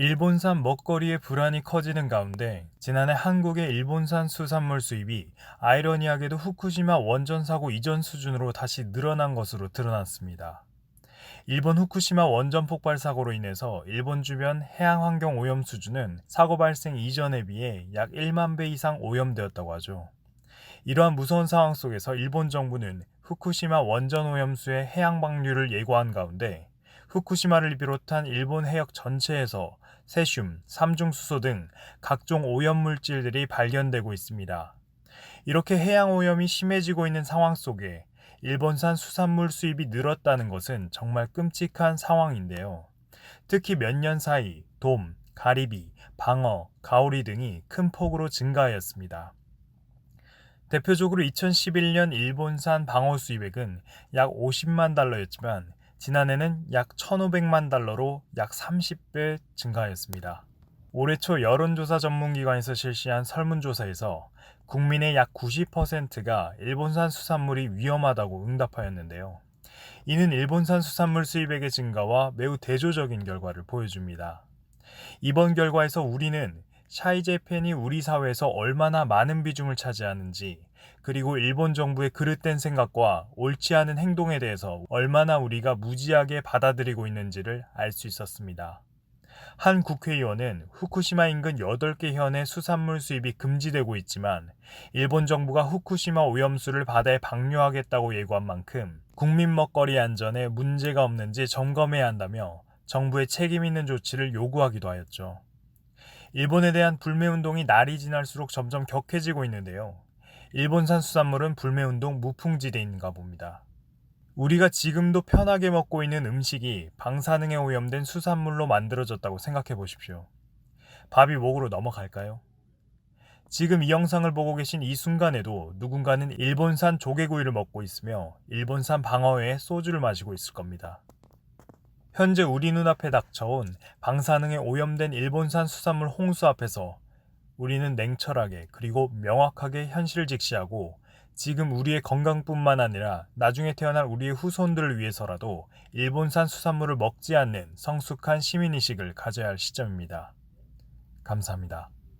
일본산 먹거리의 불안이 커지는 가운데 지난해 한국의 일본산 수산물 수입이 아이러니하게도 후쿠시마 원전 사고 이전 수준으로 다시 늘어난 것으로 드러났습니다. 일본 후쿠시마 원전 폭발 사고로 인해서 일본 주변 해양 환경 오염 수준은 사고 발생 이전에 비해 약 1만 배 이상 오염되었다고 하죠. 이러한 무서운 상황 속에서 일본 정부는 후쿠시마 원전 오염수의 해양 방류를 예고한 가운데 후쿠시마를 비롯한 일본 해역 전체에서 세슘, 삼중수소 등 각종 오염물질들이 발견되고 있습니다. 이렇게 해양 오염이 심해지고 있는 상황 속에 일본산 수산물 수입이 늘었다는 것은 정말 끔찍한 상황인데요. 특히 몇 년 사이 돔, 가리비, 방어, 가오리 등이 큰 폭으로 증가하였습니다. 대표적으로 2011년 일본산 방어 수입액은 약 50만 달러였지만 지난해는 약 1,500만 달러로 약 30배 증가하였습니다. 올해 초 여론조사 전문기관에서 실시한 설문조사에서 국민의 약 90%가 일본산 수산물이 위험하다고 응답하였는데요. 이는 일본산 수산물 수입액의 증가와 매우 대조적인 결과를 보여줍니다. 이번 결과에서 우리는 샤이제펜이 우리 사회에서 얼마나 많은 비중을 차지하는지 그리고 일본 정부의 그릇된 생각과 옳지 않은 행동에 대해서 얼마나 우리가 무지하게 받아들이고 있는지를 알 수 있었습니다. 한 국회의원은 후쿠시마 인근 8개 현의 수산물 수입이 금지되고 있지만 일본 정부가 후쿠시마 오염수를 바다에 방류하겠다고 예고한 만큼 국민 먹거리 안전에 문제가 없는지 점검해야 한다며 정부의 책임 있는 조치를 요구하기도 하였죠. 일본에 대한 불매운동이 날이 지날수록 점점 격해지고 있는데요. 일본산 수산물은 불매운동 무풍지대인가 봅니다. 우리가 지금도 편하게 먹고 있는 음식이 방사능에 오염된 수산물로 만들어졌다고 생각해 보십시오. 밥이 목으로 넘어갈까요? 지금 이 영상을 보고 계신 이 순간에도 누군가는 일본산 조개구이를 먹고 있으며 일본산 방어회에 소주를 마시고 있을 겁니다. 현재 우리 눈앞에 닥쳐온 방사능에 오염된 일본산 수산물 홍수 앞에서 우리는 냉철하게 그리고 명확하게 현실을 직시하고 지금 우리의 건강뿐만 아니라 나중에 태어날 우리의 후손들을 위해서라도 일본산 수산물을 먹지 않는 성숙한 시민의식을 가져야 할 시점입니다. 감사합니다.